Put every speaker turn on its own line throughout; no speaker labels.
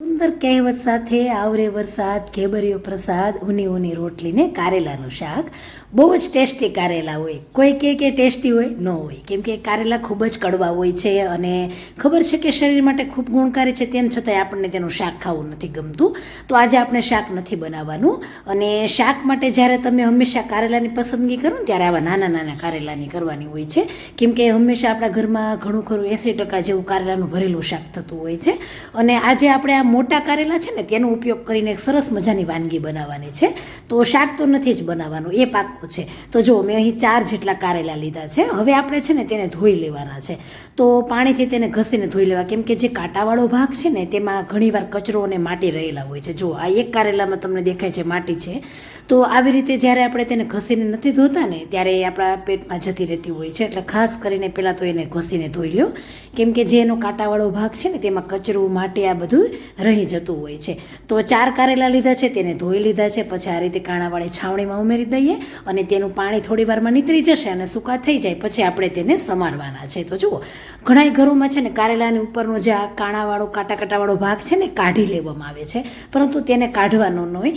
સુંદર કહેવત સાથે આવરે વરસાદ ઘેબરિયો પ્રસાદ ઉની ઉની રોટલીને કારેલાનું શાક. બહુ જ ટેસ્ટી કારેલા હોય. કોઈ કહે કે ટેસ્ટી હોય, ન હોય. કેમ કે કારેલા ખૂબ જ કડવા હોય છે અને ખબર છે કે શરીર માટે ખૂબ ગુણકારી છે, તેમ છતાંય આપણને તેનું શાક ખાવું નથી ગમતું. તો આજે આપણે શાક નથી બનાવવાનું અને શાક માટે જ્યારે તમે હંમેશા કારેલાની પસંદગી કરો ને ત્યારે આવા નાના નાના કારેલાની કરવાની હોય છે. કેમ કે હંમેશા આપણા ઘરમાં ઘણું ખરું એંસી ટકા જેવું કારેલાનું ભરેલું શાક થતું હોય છે. અને આજે આપણે આ મોટા કારેલા છે ને, તેનો ઉપયોગ કરીને એક સરસ મજાની વાનગી બનાવવાની છે. તો શાક તો નથી જ બનાવવાનું, એ પાકું છે. તો જો મેં અહીં ચાર જેટલા કારેલા લીધા છે, હવે આપણે છે ને તેને ધોઈ લેવાના છે. તો પાણીથી તેને ઘસીને ધોઈ લેવા. કેમ કે જે કાંટાવાળો ભાગ છે ને, તેમાં ઘણીવાર કચરો અને માટી રહેલા હોય છે. જો આ એક કારેલામાં તમને દેખાય છે માટી છે. તો આવી રીતે જ્યારે આપણે તેને ઘસીને નથી ધોતા ને, ત્યારે એ આપણા પેટમાં જતી રહેતી હોય છે. એટલે ખાસ કરીને પહેલાં તો એને ઘસીને ધોઈ લ્યો. કેમ કે જે એનો કાંટાવાળો ભાગ છે ને, તેમાં કચરું, માટી આ બધું રહી જતું હોય છે. તો ચાર કારેલા લીધા છે, તેને ધોઈ લીધા છે. પછી આ રીતે કાણાવાળી છાવણીમાં ઉમેરી દઈએ અને તેનું પાણી થોડી વારમાં નીતરી જશે અને સૂકા થઈ જાય. પછી આપણે તેને સમારવાના છે. તો જુઓ ઘણા ઘરોમાં છે ને કારેલાની ઉપરનો જે આ કાણાવાળો કાંટા કાંટાવાળો ભાગ છે ને કાઢી લેવામાં આવે છે. પરંતુ તેને કાઢવાનો ન હોય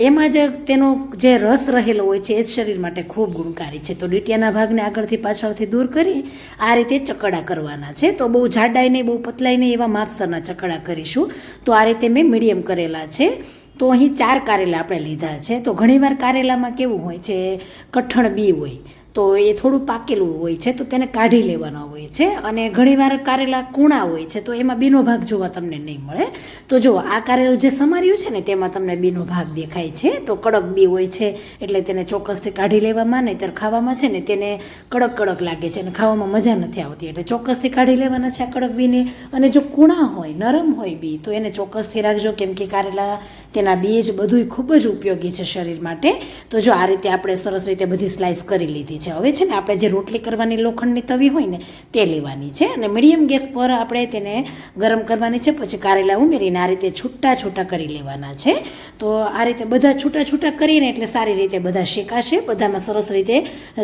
એમાં જ તેનો જે રસ રહેલો હોય છે એ જ શરીર માટે ખૂબ ગુણકારી છે. તો ડીટિયાના ભાગને આગળથી પાછળથી દૂર કરી આ રીતે ચકડા કરવાના છે. તો બહુ જાડાઈ નહીં, બહુ પતલાઈ નહીં એવા માપસરના ચકડા કરીશું. તો આ રીતે મેં મીડિયમ કરેલા છે. તો અહીં ચાર કારેલા આપણે લીધા છે. તો ઘણીવાર કારેલામાં કેવું હોય છે, કઠણ બી હોય. તો એ થોડું પાકેલું હોય છે, તો તેને કાઢી લેવાના હોય છે અને ઘણીવાર કારેલા કૂણા હોય છે, તો એમાં બીનો ભાગ જોવા તમને નહીં મળે. તો જો, આ કારેલું જે સમાર્યું છે ને, તેમાં તમને બીનો ભાગ દેખાય છે. તો કડક બી હોય છે, એટલે તેને ચોક્કસથી કાઢી લેવામાં, નહીંતર ખાવામાં છે ને, તેને કડક કડક લાગે છે અને ખાવામાં મજા નથી આવતી. એટલે ચોક્કસથી કાઢી લેવાના છે આ કડક બીને. અને જો કૂણા હોય, નરમ હોય બી, તો એને ચોક્કસથી રાખજો, કેમ કે કારેલા તેના બીજ બધુંય ખૂબ જ ઉપયોગી છે શરીર માટે. તો જો આ રીતે આપણે સરસ રીતે બધી સ્લાઇસ કરી લીધી છે. હવે છે ને આપણે જે રોટલી કરવાની લોખંડની તવી હોય ને તે લેવાની છે અને મીડિયમ ગેસ પર આપણે તેને ગરમ કરવાની છે, પછી કારેલા ઉમેરીને આ રીતે છૂટા છૂટા કરી લેવાના છે. તો આ રીતે બધા છૂટા છૂટા કરીને એટલે સારી રીતે બધા શેકાશે, બધામાં સરસ રીતે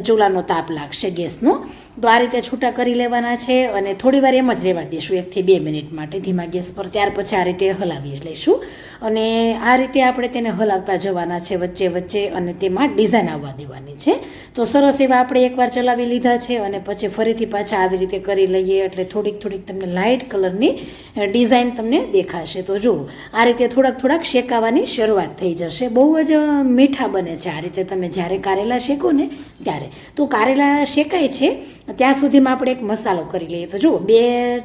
ચૂલાનો તાપ લાગશે ગેસનો. તો આ રીતે છૂટા કરી લેવાના છે અને થોડી વાર એમ જ રહેવા દઈશું એકથી બે મિનિટ માટે ધીમા ગેસ પર. ત્યાર પછી આ રીતે હલાવી લઈશું. અને આ રીતે આપણે તેને હલાવતા જવાના છે વચ્ચે વચ્ચે અને તેમાં ડિઝાઇન આવવા દેવાની છે. તો સરસ એવા આપણે એકવાર ચલાવી લીધા છે અને પછી ફરીથી પાછા આવી રીતે કરી લઈએ એટલે થોડીક થોડીક તમને લાઇટ કલરની ડિઝાઇન તમને દેખાશે. તો જુઓ, આ રીતે થોડાક થોડાક શેકાવાની શરૂઆત થઈ જશે. બહુ જ મીઠા બને છે આ રીતે તમે જ્યારે કારેલા શેકો ને ત્યારે. તો કારેલા શેકાય છે ત્યાં સુધીમાં આપણે એક મસાલો કરી લઈએ. તો જુઓ, બે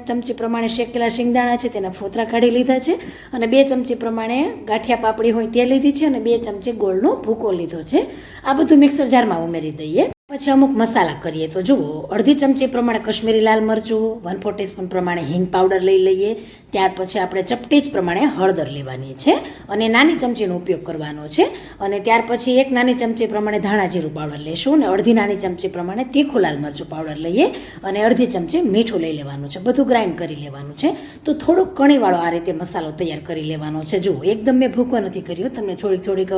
ચમચી પ્રમાણે શેકેલા શિંગદાણા છે, તેના ફોતરા કાઢી લીધા છે અને બે ચમચી પ્રમાણે ગાંઠિયા પાપડી હોય તે લીધી છે અને બે ચમચી ગોળનો ભૂકો લીધો છે. આ બધું મિક્સર જારમાં ઉમેરી દઈએ. પછી અમુક મસાલા કરીએ. તો જુઓ, અડધી ચમચી પ્રમાણે કશ્મીરી લાલ મરચું વન ફોર ટીસ્પૂન પ્રમાણે હિંગ પાવડર લઈ લઈએ. ત્યાર પછી આપણે ચપટી જ પ્રમાણે હળદર લેવાની છે અને નાની ચમચીનો ઉપયોગ કરવાનો છે. અને ત્યાર પછી એક નાની ચમચી પ્રમાણે ધાણા જીરું પાવડર લેશું અને અડધી નાની ચમચી પ્રમાણે તીખું લાલ મરચું પાવડર લઈએ અને અડધી ચમચી મીઠું લઈ લેવાનું છે. બધું ગ્રાઇન્ડ કરી લેવાનું છે. તો થોડોક કણીવાળો આ રીતે મસાલો તૈયાર કરી લેવાનો છે. જુઓ, એકદમ મેં ભૂકો નથી કર્યો. તમને થોડીક થોડીક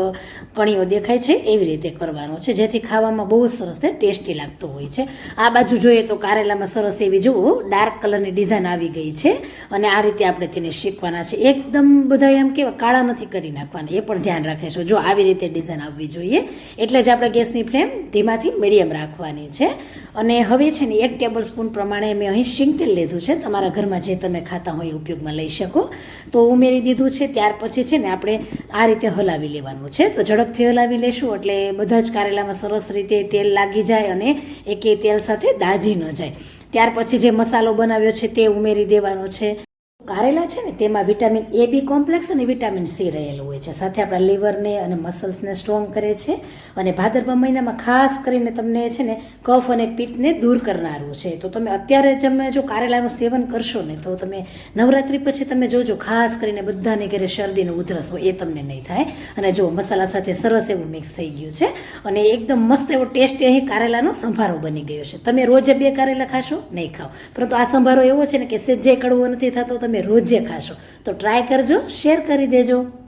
કણીઓ દેખાય છે એવી રીતે કરવાનો છે, જેથી ખાવામાં બહુ સરસ તે ટેસ્ટી લાગતો હોય છે. આ બાજુ જોઈએ તો કારેલામાં સરસ એવી, જુઓ, ડાર્ક કલરની ડિઝાઇન આવી ગઈ છે. અને આ રીતે આપણે તેને શીખવાના છે. એકદમ બધા એમ કેવા કાળા નથી કરી નાખવાના. એ પણ ધ્યાન રાખીશું જો આવી રીતે ડિઝાઇન આવવી જોઈએ. એટલે જ આપણે ગેસની ફ્લેમ ધીમાથી મીડિયમ રાખવાની છે. અને હવે છે ને એક ટેબલ સ્પૂન પ્રમાણે મેં અહીં શીંગ તેલ લીધું છે. તમારા ઘરમાં જે તમે ખાતા હોય એ ઉપયોગમાં લઈ શકો. તો ઉમેરી દીધું છે. ત્યાર પછી છે ને આપણે આ રીતે હલાવી લેવાનું છે. તો ઝડપથી હલાવી લેશું એટલે બધા જ કારેલામાં સરસ રીતે તેલ લાગી જાય અને એકે તેલ સાથે દાજી ન જાય. ત્યાર પછી જે મસાલો બનાવ્યો છે તે ઉમેરી દેવાનો છે. કારેલા છે ને, તેમાં વિટામિન એ બી કોમ્પ્લેક્સ અને વિટામિન સી રહેલું હોય છે. સાથે આપણા લીવરને અને મસલ્સને સ્ટ્રોંગ કરે છે અને ભાદરવા મહિનામાં ખાસ કરીને તમને છે ને, કફ અને પિત્તને દૂર કરનારું છે. તો તમે અત્યારે તમે જો કારેલાનું સેવન કરશો ને, તો તમે નવરાત્રિ પછી તમે જોજો, ખાસ કરીને બધાને ઘરે શરદીનો ઉધરસ હોય એ તમને નહીં થાય. અને જો મસાલા સાથે સરસ એવું મિક્સ થઈ ગયું છે અને એકદમ મસ્ત એવો ટેસ્ટ અહીં કારેલાનો સંભારો બની ગયો છે. તમે રોજે બે કારેલા ખાશો? નહીં ખાઓ. પરંતુ આ સંભારો એવો છે ને કે સેજે કડવો નથી થતો તમે રોજે ખાશો. તો ટ્રાય કરજો શેર કરી દેજો.